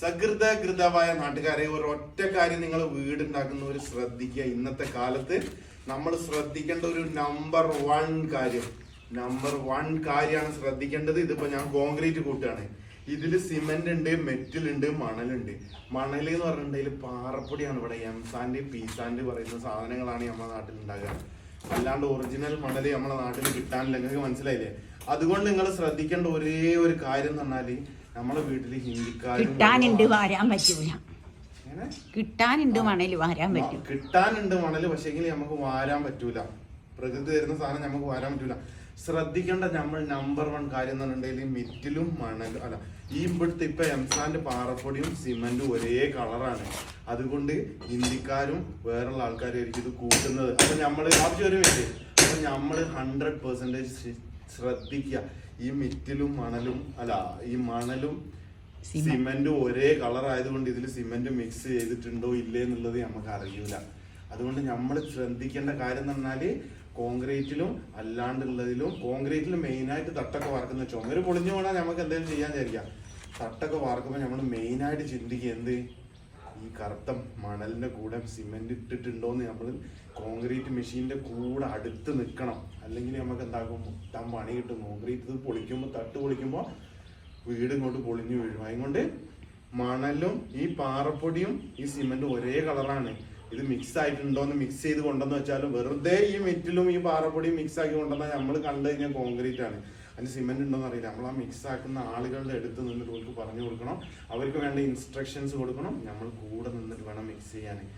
സകൃതകൃതമായ നാട്ടുകാരെ ഒരു ഒറ്റ കാര്യം നിങ്ങൾ വീടുണ്ടാക്കുന്നവർ ശ്രദ്ധിക്കുക. ഇന്നത്തെ കാലത്ത് നമ്മൾ ശ്രദ്ധിക്കേണ്ട ഒരു നമ്പർ വൺ കാര്യം. നമ്പർ വൺ കാര്യമാണ് ശ്രദ്ധിക്കേണ്ടത്. ഇതിപ്പോ ഞാൻ കോൺക്രീറ്റ് കൂട്ടുകയാണ്. ഇതിൽ സിമെന്റ് ഉണ്ട് മെറ്റൽ ഉണ്ട് മണലുണ്ട് മണൽ എന്ന് പറഞ്ഞിട്ടുണ്ടെങ്കിൽ പാറപ്പൊടിയാണ് ഇവിടെ. എം സാൻഡ് പി സാൻഡ് പറയുന്ന സാധനങ്ങളാണ് നമ്മുടെ നാട്ടിൽ ഉണ്ടാകുക. അല്ലാണ്ട് ഒറിജിനൽ മണൽ നമ്മുടെ നാട്ടിൽ കിട്ടാനില്ല. നിങ്ങൾക്ക് മനസ്സിലായില്ലേ? അതുകൊണ്ട് നിങ്ങൾ ശ്രദ്ധിക്കേണ്ട ഒരേ ഒരു കാര്യം എന്ന് പറഞ്ഞാൽ നമ്മളെ വീട്ടിൽ ഹിന്ദിക്കാരും കിട്ടാനുണ്ട് വാരാൻ പറ്റൂല? കിട്ടാനുണ്ട് മണൽ വാരാൻ ആ, പറ്റും. കിട്ടാനുണ്ട് മണൽ പക്ഷെങ്കിൽ നമുക്ക് വാരാൻ പറ്റൂല. പ്രകൃതി തരുന്ന സാധനം നമുക്ക് വാരാൻ പറ്റൂല. ശ്രദ്ധിക്കേണ്ട നമ്മൾ നമ്പർ വൺ കാര്യം എന്ന് പറഞ്ഞിട്ടുണ്ടെങ്കിൽ മിറ്റിലും മണലും അല്ല ഈ ഇവിടുത്തെ ഇപ്പൊ എംസാന്റെ പാറപ്പൊടിയും സിമെന്റും ഒരേ കളറാണ്. അതുകൊണ്ട് ഹിന്ദിക്കാരും വേറുള്ള ആൾക്കാരും ആയിരിക്കും ഇത് കൂട്ടുന്നത്. അപ്പൊ നമ്മൾ ആവശ്യം ഒരു മിനിറ്റ് അപ്പൊ നമ്മൾ ഹൺഡ്രഡ് പെർസെന്റേജ് ശ്രദ്ധിക്കുക. ഈ മിറ്റിലും മണലും അല്ല ഈ മണലും സിമെന്റ് ഒരേ കളർ ആയതുകൊണ്ട് ഇതിൽ സിമെന്റ് മിക്സ് ചെയ്തിട്ടുണ്ടോ ഇല്ലേ എന്നുള്ളത് നമുക്ക് അറിയൂല. അതുകൊണ്ട് നമ്മൾ ശ്രദ്ധിക്കേണ്ട കാര്യം എന്ന് പറഞ്ഞാൽ കോൺക്രീറ്റിലും അല്ലാണ്ടുള്ളതിലും കോൺക്രീറ്റിൽ മെയിനായിട്ട് തട്ടൊക്കെ വാർക്കുന്ന ചുമര് പൊളിഞ്ഞു പോകണ നമുക്ക് എന്തെങ്കിലും ചെയ്യാൻ വിചാരിക്കാം. തട്ടൊക്കെ വാർക്കുമ്പോൾ നമ്മൾ മെയിനായിട്ട് ചിന്തിക്കുക എന്ത്? ഈ കറുത്ത മണലിന്റെ കൂടെ സിമെന്റ് ഇട്ടിട്ടുണ്ടോന്ന് നമ്മൾ കോൺക്രീറ്റ് മെഷീന്റെ കൂടെ അടുത്ത് നിൽക്കണം അല്ലെങ്കിൽ നമുക്ക് എന്താക്കും മൊത്തം പണി കിട്ടും. കോൺക്രീറ്റ് പൊളിക്കുമ്പോൾ തട്ട് പൊളിക്കുമ്പോൾ വീട് ഇങ്ങോട്ട് പൊളിഞ്ഞു വീഴും. അതുകൊണ്ട് മണലും ഈ പാറപ്പൊടിയും ഈ സിമെന്റും ഒരേ കളറാണ് ഇത് മിക്സ് ആയിട്ടുണ്ടോന്ന് മിക്സ് ചെയ്ത് കൊണ്ടെന്ന് വെച്ചാലും വെറുതെ ഈ മെറ്റിലും ഈ പാറപ്പൊടിയും മിക്സ് ആക്കി കൊണ്ടുവന്നാൽ നമ്മൾ കണ്ടു കഴിഞ്ഞാൽ കോൺക്രീറ്റ് ആണ്. അതിന് സിമെന്റ് ഉണ്ടോന്ന് അറിയില്ല. നമ്മൾ ആ മിക്സ് ആക്കുന്ന ആളുകളുടെ അടുത്ത് നിന്നിട്ട് അവർക്ക് പറഞ്ഞു കൊടുക്കണം. അവർക്ക് വേണ്ട ഇൻസ്ട്രക്ഷൻസ് കൊടുക്കണം. നമ്മൾ കൂടെ നിന്നിട്ട് വേണം മിക്സ് ചെയ്യാൻ.